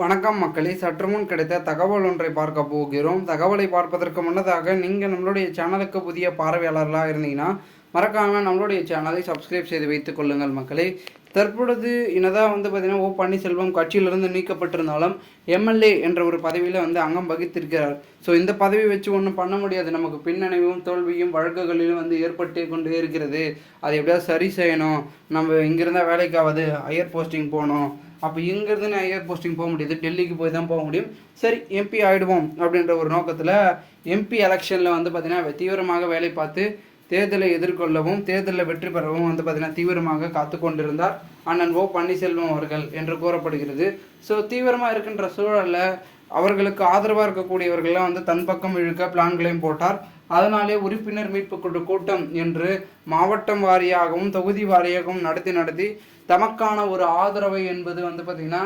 வணக்கம் மக்களே. சற்று முன் கிடைத்த தகவல் ஒன்றை பார்க்க போகிறோம். தகவலை பார்ப்பதற்கு முன்னதாக நீங்கள் நம்மளுடைய சேனலுக்கு புதிய பார்வையாளர்களாக இருந்தீங்கன்னா மறக்காமல் நம்மளுடைய சேனலை சப்ஸ்கிரைப் செய்து வைத்துக் கொள்ளுங்கள் மக்களே. தற்பொழுது என்னதான் வந்து பார்த்தீங்கன்னா ஓ பன்னீர்செல்வம் கட்சியிலிருந்து நீக்கப்பட்டிருந்தாலும் எம்எல்ஏ என்ற ஒரு பதவியில் வந்து அங்கம் வகித்திருக்கிறார். ஸோ இந்த பதவி வச்சு ஒன்றும் பண்ண முடியாது. நமக்கு பின்னடைவும் தோல்வியும் வழக்குகளிலும் வந்து ஏற்பட்டு கொண்டே இருக்கிறது. அதை எப்படியாவது சரி செய்யணும். நம்ம இங்கிருந்தால் வேலைக்காவது ஹையர் போஸ்டிங் போகணும். அப்போ இங்கேருந்து நான் ஹையர் போஸ்டிங் போக முடியாது. டெல்லிக்கு போய் தான் போக முடியும். சரி எம்பி ஆகிடுவோம் அப்படின்ற ஒரு நோக்கத்தில் எம்பி எலெக்ஷனில் வந்து பார்த்திங்கன்னா தீவிரமாக வேலை பார்த்து தேர்தலை எதிர்கொள்ளவும் தேர்தலில் வெற்றி பெறவும் வந்து பார்த்திங்கன்னா தீவிரமாக காத்து கொண்டிருந்தார் அண்ணன் ஓ பன்னீர்செல்வம் அவர்கள் என்று கூறப்படுகிறது. ஸோ தீவிரமாக இருக்கின்ற சூழலில் அவர்களுக்கு ஆதரவாக இருக்கக்கூடியவர்கள்லாம் வந்து தன் பக்கம் இழுக்க பிளான்களையும் போட்டார். அதனாலே உறுப்பினர் மீட்பு குழு கூட்டம் என்று மாவட்டம் வாரியாகவும் தொகுதி வாரியாகவும் நடத்தி நடத்தி தமக்கான ஒரு ஆதரவை என்பது வந்து பார்த்திங்கன்னா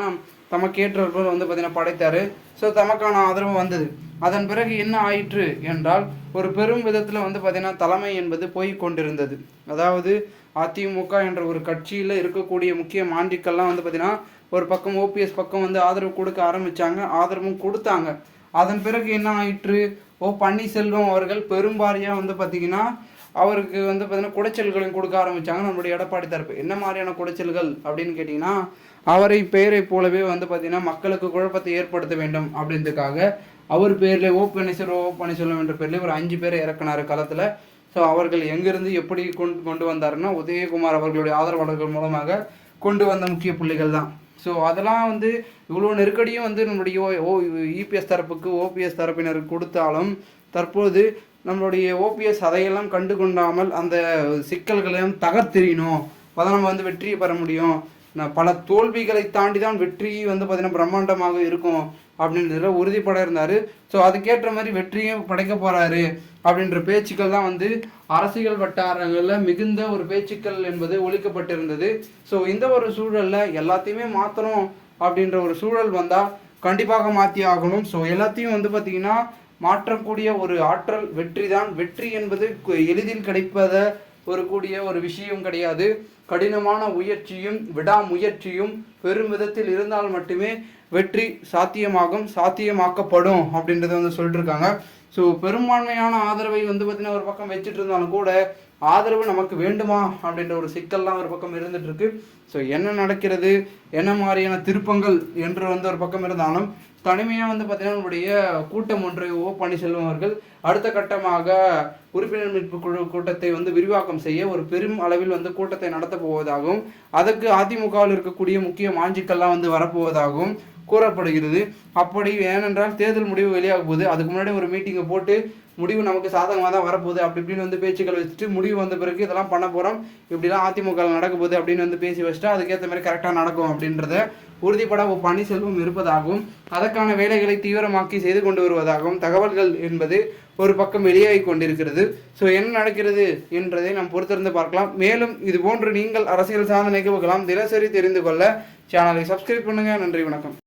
தமக்கேற்றவர்கள் வந்து பார்த்திங்கன்னா படைத்தார். ஸோ தமக்கான ஆதரவு வந்தது. அதன் பிறகு என்ன ஆயிற்று என்றால் ஒரு பெரும் விதத்தில் வந்து பார்த்திங்கன்னா தலைமை என்பது போய் கொண்டிருந்தது. அதாவது அதிமுக என்ற ஒரு கட்சியில் இருக்கக்கூடிய முக்கிய மாண்டிக்கெல்லாம் வந்து பார்த்திங்கன்னா ஒரு பக்கம் ஓபிஎஸ் பக்கம் வந்து ஆதரவு கொடுக்க ஆரம்பித்தாங்க ஆதரவும் கொடுத்தாங்க. அதன் பிறகு என்ன ஆயிற்று? ஓ பன்னீர்செல்வம் அவர்கள் பெரும்பாரியாக வந்து பார்த்திங்கன்னா அவருக்கு வந்து பார்த்தீங்கன்னா குடைச்சல்களையும் கொடுக்க ஆரம்பித்தாங்க நம்மளுடைய எடப்பாடி தரப்பு. என்ன மாதிரியான குடைச்சல்கள் அப்படின்னு கேட்டிங்கன்னா அவரை பெயரை போலவே வந்து பார்த்திங்கன்னா மக்களுக்கு குழப்பத்தை ஏற்படுத்த வேண்டும் அப்படின்றதுக்காக அவர் பேரில் ஓ பன்னீர்செல்வம் ஓ பன்னீர்செல்வம் என்ற பேரில் ஒரு அஞ்சு பேரை இறக்குனார் களத்தில். ஸோ அவர்கள் எங்கிருந்து எப்படி கொண்டு கொண்டு வந்தாருன்னா உதயகுமார் அவர்களுடைய ஆதரவாளர்கள் மூலமாக கொண்டு வந்த முக்கிய புள்ளிகள் தான் ஸோ அதெல்லாம் வந்து இவ்வளோ நெருக்கடியும் வந்து நம்மளுடைய ஓ இபிஎஸ் தரப்புக்கு ஓபிஎஸ் தரப்பினருக்கு கொடுத்தாலும் தற்போது நம்மளுடைய ஓபிஎஸ் அதையெல்லாம் கண்டு கொண்டாமல் அந்த சிக்கல்களையும் தகர்த்தெறியணும் அப்போ நம்ம வந்து வெற்றியை பெற முடியும். பல தோல்விகளை தாண்டி தான் வெற்றி வந்து பார்த்திங்கன்னா பிரம்மாண்டமாக இருக்கும் அப்படின்றதுல உறுதிப்பட இருந்தார். ஸோ அதுக்கேற்ற மாதிரி வெற்றியும் படைக்க போகிறாரு அப்படின்ற பேச்சுக்கள் தான் வந்து அரசியல் வட்டாரங்களில் மிகுந்த ஒரு பேச்சுக்கள் என்பது ஒழிக்கப்பட்டிருந்தது. ஸோ இந்த ஒரு சூழலில் எல்லாத்தையுமே மாற்றணும் அப்படின்ற ஒரு சூழல் வந்தால் கண்டிப்பாக மாற்றி ஆகணும். ஸோ எல்லாத்தையும் வந்து பார்த்திங்கன்னா மாற்றக்கூடிய ஒரு ஆற்றல் வெற்றி தான் வெற்றி என்பது எளிதில் கிடைப்பதை ஒரு கூடிய ஒரு விஷயம் கிடையாது. கடினமான முயற்சியும் விடாமுயற்சியும் பெரும் விதத்தில் இருந்தால் மட்டுமே வெற்றி சாத்தியமாகும் சாத்தியமாக்கப்படும் அப்படின்றத வந்து சொல்லிட்டுருக்காங்க. ஸோ பெரும்பான்மையான ஆதரவை வந்து பார்த்திங்கன்னா ஒரு பக்கம் வச்சுட்டு இருந்தாலும் கூட ஆதரவு நமக்கு வேண்டுமா அப்படின்ற ஒரு சிக்கல்லாம் ஒரு பக்கம் இருந்துட்டு இருக்கு ஸோ என்ன நடக்கிறது என்ன மாதிரியான திருப்பங்கள் என்று வந்து ஒரு பக்கம் இருந்தாலும் தனிமையாக வந்து பார்த்தீங்கன்னா நம்முடைய கூட்டம் ஒன்றை ஓ பன்னீர்செல்வம் அவர்கள் அடுத்த கட்டமாக உறுப்பினர் மீட்பு குழு கூட்டத்தை வந்து விரிவாக்கம் செய்ய ஒரு பெரும் அளவில் வந்து கூட்டத்தை நடத்த போவதாகவும் அதற்கு அதிமுகவில் இருக்கக்கூடிய முக்கிய மாஞ்சிக்கள்லாம் வந்து வரப்போவதாகவும் கூறப்படுகிறது. அப்படி ஏனென்றால் தேர்தல் முடிவு வெளியாக போகுது. அதுக்கு முன்னாடி ஒரு மீட்டிங்கை போட்டு முடிவு நமக்கு சாதகமாக தான் வரப்போகுது அப்படி இப்படின்னு வந்து பேச்சுக்கள் வச்சுட்டு முடிவு வந்த பிறகு இதெல்லாம் பண்ண போகிறோம் இப்படிலாம் அதிமுக நடக்க போகுது அப்படின்னு வந்து பேசி வச்சுட்டு அதுக்கேற்ற மாதிரி கரெக்டாக நடக்கும் அப்படின்றத உறுதிப்பட பன்னீர்செல்வம் இருப்பதாகவும் அதற்கான வேலைகளை தீவிரமாக்கி செய்து கொண்டு வருவதாகவும் தகவல்கள் என்பது ஒரு பக்கம் வெளியாகி கொண்டிருக்கிறது. ஸோ என்ன நடக்கிறது என்றதை நாம் பொறுத்திருந்து பார்க்கலாம். மேலும் இது போன்று நீங்கள் அரசியல் சார்ந்த நிகழ்வுகளாம் தினசரி தெரிந்து கொள்ள சேனலை சப்ஸ்கிரைப் பண்ணுங்கள் நன்றி வணக்கம்.